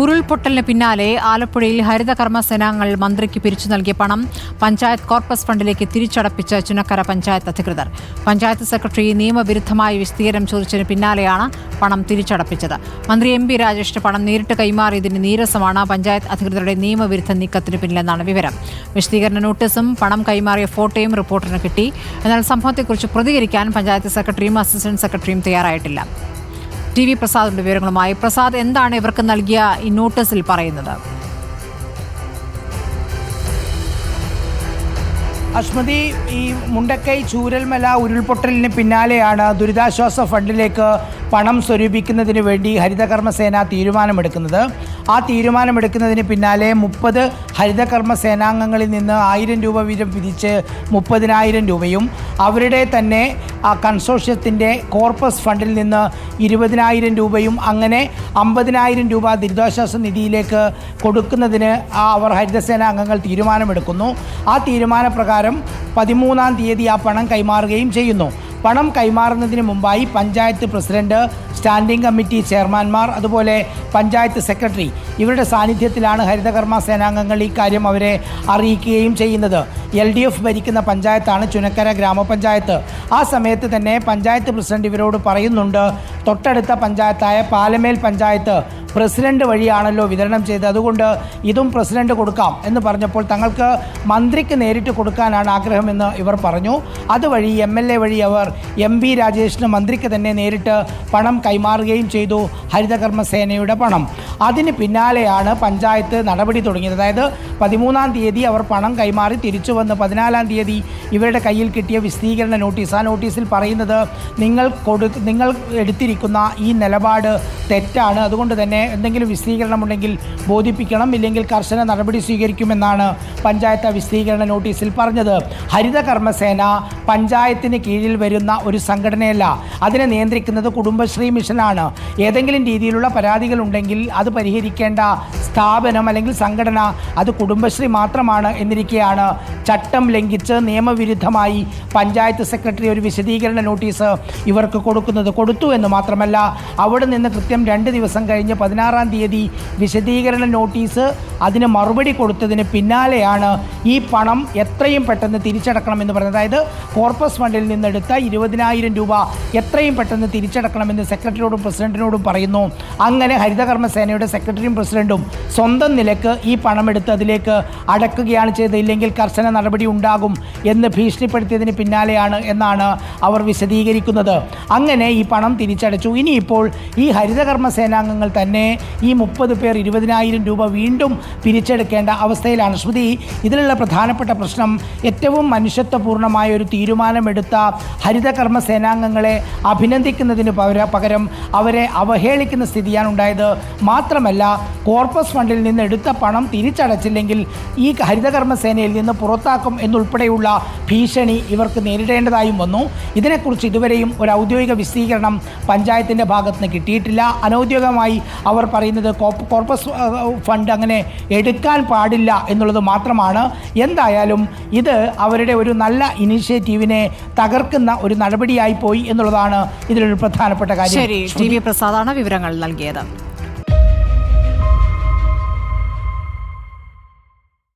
ഉരുൾപൊട്ടലിന് പിന്നാലെ ആലപ്പുഴയിൽ ഹരിതകർമ്മ സേനാംഗങ്ങൾ മന്ത്രിക്ക് പിരിച്ചു നൽകിയ പണം പഞ്ചായത്ത് കോർപ്പസ് ഫണ്ടിലേക്ക് തിരിച്ചടപ്പിച്ച ചുനക്കര പഞ്ചായത്ത് അധികൃതർ. പഞ്ചായത്ത് സെക്രട്ടറി നിയമവിരുദ്ധമായി വിസ്തീർണം ചോദിച്ചതിന് പിന്നാലെയാണ് പണം തിരിച്ചടപ്പിച്ചത്. മന്ത്രി എം പി രാജേഷിന് പണം നേരിട്ട് കൈമാറിയതിന് നീരസമാണ് പഞ്ചായത്ത് അധികൃതരുടെ നിയമവിരുദ്ധ നീക്കത്തിന് പിന്നിലെന്നാണ് വിവരം. വിശദീകരണ നോട്ടീസും പണം കൈമാറിയ ഫോട്ടോയും റിപ്പോർട്ടിന് കിട്ടി. എന്നാൽ സംഭവത്തെക്കുറിച്ച് പ്രതികരിക്കാൻ പഞ്ചായത്ത് സെക്രട്ടറിയും അസിസ്റ്റന്റ് സെക്രട്ടറിയും തയ്യാറായിട്ടില്ല. ടി വി പ്രസാദിന്റെ വിവരങ്ങളുമായി. പ്രസാദ് എന്താണ് ഇവർക്ക് നൽകിയ ഈ നോട്ടീസിൽ പറയുന്നത്? അസ്മതി ഈ മുണ്ടക്കൈ ചൂരൽമല ഉരുൾപൊട്ടലിന് പിന്നാലെയാണ് ദുരിതാശ്വാസ ഫണ്ടിലേക്ക് പണം സ്വരൂപിക്കുന്നതിന് വേണ്ടി ഹരിതകർമ്മസേന തീരുമാനമെടുക്കുന്നത്. ആ തീരുമാനമെടുക്കുന്നതിന് പിന്നാലെ മുപ്പത് ഹരിതകർമ്മ സേനാംഗങ്ങളിൽ നിന്ന് ആയിരം രൂപ വീതം പിരിച്ച് മുപ്പതിനായിരം രൂപയും അവരുടെ തന്നെ ആ കൺസോർഷ്യത്തിന്റെ കോർപ്പസ് ഫണ്ടിൽ നിന്ന് ഇരുപതിനായിരം രൂപയും അങ്ങനെ അമ്പതിനായിരം രൂപ ദുരിതാശ്വാസ നിധിയിലേക്ക് കൊടുക്കുന്നതിന് ആ അവർ ഹരിതസേന അംഗങ്ങൾ തീരുമാനമെടുക്കുന്നു. ആ തീരുമാനപ്രകാരം പതിമൂന്നാം തീയതി ആ പണം കൈമാറുകയും ചെയ്യുന്നു. പണം കൈമാറുന്നതിന് മുമ്പായി പഞ്ചായത്ത് പ്രസിഡന്റ് സ്റ്റാൻഡിംഗ് കമ്മിറ്റി ചെയർമാൻമാർ അതുപോലെ പഞ്ചായത്ത് സെക്രട്ടറി ഇവരുടെ സാന്നിധ്യത്തിലാണ് ഹരിതകർമ്മ സേനാംഗങ്ങൾ ഈ കാര്യം അവരെ അറിയിക്കുകയും ചെയ്യുന്നത്. എൽ ഡി എഫ് ഭരിക്കുന്ന പഞ്ചായത്താണ് ചുനക്കര ഗ്രാമപഞ്ചായത്ത്. ആ സമയത്ത് തന്നെ പഞ്ചായത്ത് പ്രസിഡന്റ് ഇവരോട് പറയുന്നുണ്ട് തൊട്ടടുത്ത പഞ്ചായത്തായ പാലമേൽ പഞ്ചായത്ത് പ്രസിഡന്റ് വഴിയാണല്ലോ വിതരണം ചെയ്തത്. അതുകൊണ്ട് ഇതും പ്രസിഡന്റ് കൊടുക്കാം എന്ന് പറഞ്ഞപ്പോൾ തങ്ങൾക്ക് മന്ത്രിക്ക് നേരിട്ട് കൊടുക്കാനാണ് ആഗ്രഹമെന്ന് ഇവർ പറഞ്ഞു. അതുവഴി എം എൽ എ വഴി അവർ എം പി രാജേഷിന് മന്ത്രിക്ക് തന്നെ നേരിട്ട് പണം കൈമാറുകയും ചെയ്തു ഹരിതകർമ്മസേനയുടെ പണം. അതിന് പിന്നാലെയാണ് പഞ്ചായത്ത് നടപടി തുടങ്ങിയത്. അതായത് പതിമൂന്നാം തീയതി അവർ പണം കൈമാറി തിരിച്ചു വന്ന് പതിനാലാം തീയതി ഇവരുടെ കയ്യിൽ കിട്ടിയ വിശദീകരണ നോട്ടീസ്. ആ നോട്ടീസിൽ പറയുന്നത് നിങ്ങൾ കൊടു നിങ്ങൾ എടുത്തിരിക്കുന്ന ഈ നിലപാട് തെറ്റാണ്. അതുകൊണ്ട് തന്നെ എന്തെങ്കിലും വിശദീകരണമുണ്ടെങ്കിൽ ബോധിപ്പിക്കണം. ഇല്ലെങ്കിൽ കർശന നടപടി സ്വീകരിക്കുമെന്നാണ് പഞ്ചായത്ത് വിശദീകരണ നോട്ടീസിൽ പറഞ്ഞത്. ഹരിത കർമ്മസേന പഞ്ചായത്തിന് കീഴിൽ വരുന്ന ഒരു സംഘടനയല്ല. അതിനെ നിയന്ത്രിക്കുന്നത് കുടുംബശ്രീ മിഷനാണ്. ഏതെങ്കിലും രീതിയിലുള്ള പരാതികൾ ഉണ്ടെങ്കിൽ അത് പരിഹരിക്കേണ്ട സ്ഥാപനം അല്ലെങ്കിൽ സംഘടന അത് കുടുംബശ്രീ മാത്രമാണ് എന്നിരിക്കെയാണ്. ചട്ടം ലംഘിച്ച് നിയമവിരുദ്ധമായി പഞ്ചായത്ത് സെക്രട്ടറി ഒരു വിശദീകരണ നോട്ടീസ് ഇവർക്ക് കൊടുക്കുന്നത് കൊടുത്തു എന്ന് മാത്രമല്ല അവിടെ നിന്ന് കൃത്യം രണ്ട് ദിവസം കഴിഞ്ഞ് പതിനാറാം തീയതി വിശദീകരണ നോട്ടീസ് അതിന് മറുപടി കൊടുത്തതിന് പിന്നാലെയാണ് ഈ പണം എത്രയും പെട്ടെന്ന് തിരിച്ചടക്കണമെന്ന് പറഞ്ഞത്. അതായത് കോർപ്പസ് ഫണ്ടിൽ നിന്നെടുത്ത ഇരുപതിനായിരം രൂപ എത്രയും പെട്ടെന്ന് തിരിച്ചടക്കണമെന്ന് സെക്രട്ടറിയോടും പ്രസിഡന്റിനോടും പറയുന്നു. അങ്ങനെ ഹരിതകർമ്മ സേനയുടെ സെക്രട്ടറിയും പ്രസിഡന്റും സ്വന്തം നിലയ്ക്ക് ഈ പണം എടുത്ത് അതിലേക്ക് അടക്കുകയാണ് ചെയ്തത്. ഇല്ലെങ്കിൽ കർശന നടപടി ഉണ്ടാകും എന്ന് ഭീഷണിപ്പെടുത്തിയതിന് പിന്നാലെയാണ് എന്നാണ് അവർ വിശദീകരിക്കുന്നത്. അങ്ങനെ ഈ പണം തിരിച്ചടച്ചു. ഇനിയിപ്പോൾ ഈ ഹരിതകർമ്മ സേനാംഗങ്ങൾ തന്നെ ഈ മുപ്പത് പേർ ഇരുപതിനായിരം രൂപ വീണ്ടും പിരിച്ചെടുക്കേണ്ട അവസ്ഥയിലാണ്. ശ്രുതി ഇതിലുള്ള പ്രധാനപ്പെട്ട പ്രശ്നം ഏറ്റവും മനുഷ്യത്വപൂർണമായ ഒരു തീരുമാനമെടുത്ത ഹരിതകർമ്മ സേനാംഗങ്ങളെ അഭിനന്ദിക്കുന്നതിന് പകര അവരെ അവഹേളിക്കുന്ന സ്ഥിതിയാണ് ഉണ്ടായത്. മാത്രമല്ല കോർപ്പസ് ഫണ്ടിൽ നിന്ന് എടുത്ത പണം തിരിച്ചടച്ചില്ലെങ്കിൽ ഈ ഹരിതകർമ്മ സേനയിൽ നിന്ന് പുറത്താക്കും എന്നുൾപ്പെടെയുള്ള ഭീഷണി ഇവർക്ക് നേരിടേണ്ടതായും വന്നു. ഇതിനെക്കുറിച്ച് ഇതുവരെയും ഒരു ഔദ്യോഗിക വിശദീകരണം പഞ്ചായത്തിന്റെ ഭാഗത്തുനിന്ന് കിട്ടിയിട്ടില്ല. അനൗദ്യോഗികമായി അവർ പറയുന്നത് കോർപ്പസ് ഫണ്ട് അങ്ങനെ എടുക്കാൻ പാടില്ല എന്നുള്ളത് മാത്രമാണ്. എന്തായാലും ഇത് അവരുടെ ഒരു നല്ല ഇനിഷ്യേറ്റീവിനെ തകർക്കുന്ന ഒരു നടപടിയായി പോയി എന്നുള്ളതാണ് ഇതിലൊരു പ്രധാനപ്പെട്ട കാര്യം. ശരി ടി വി പ്രസാദാണ് വിവരങ്ങൾ നൽകിയത്.